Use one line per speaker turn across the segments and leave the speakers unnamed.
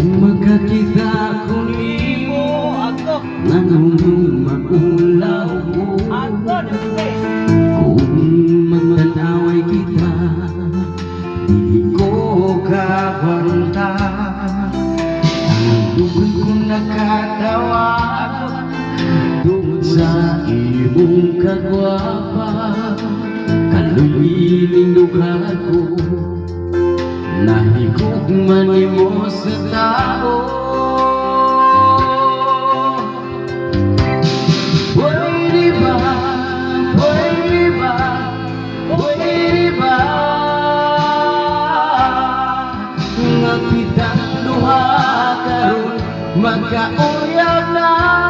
Kung
magkakita ko nimo
Ako.
Nanong maulaw
Ako.
Kung magtanaway kita Di ko kabanta Ang dugoy ko nakatawa Tungod sa imong kagwapa Kaluiling lugar ko Nahigog man imo sa tao. Pwede ba, pwede ba, pwede ba Na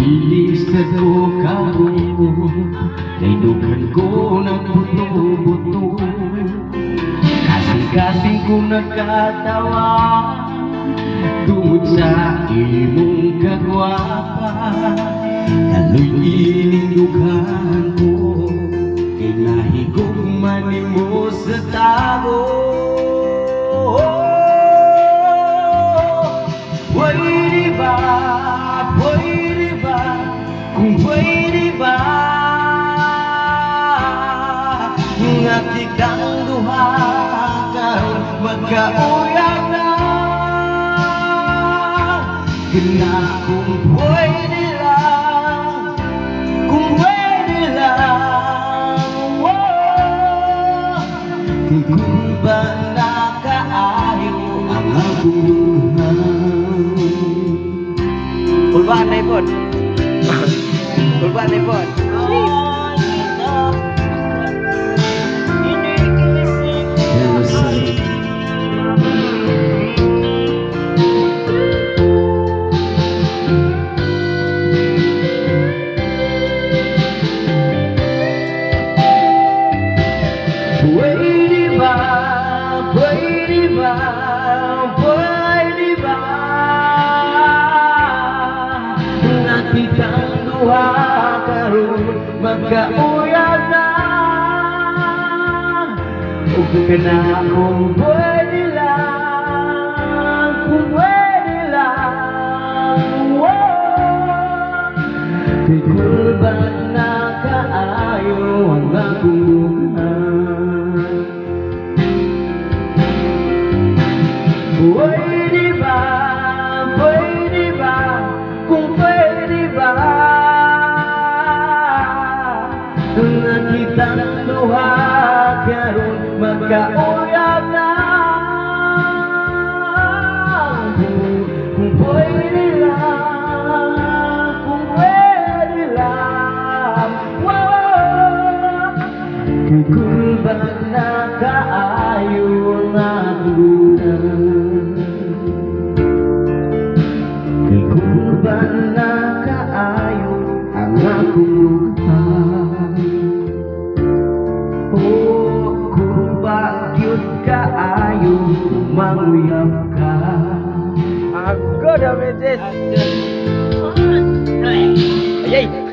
Ilisad ko karon Kay dughan ko ng buto-buto. Kasing-kasing ko nagkatawa Tungod sa imong kagwapa. Kaloy ining dughan ko Kay nahigog man sa tago cùng vẫy đi mengartikan doa kau maka uyana kena kumpul dilang kumpul dilang wow kumbanda ka ayo ang aguhan
Ulwan na
ibon Kurban ni pun. Oh. Duha karon magkauyag na. Ug kana kung pwede lang, kung pwede lang. Kung ba na kaayo ang akong buhay Pwede Na kitang duha karon magkauyab na. Kung pwede lang, kung pwede. Kay kung ba nakaayo ang atulunan ayun manguyab ka
Agad ang meses Ayay!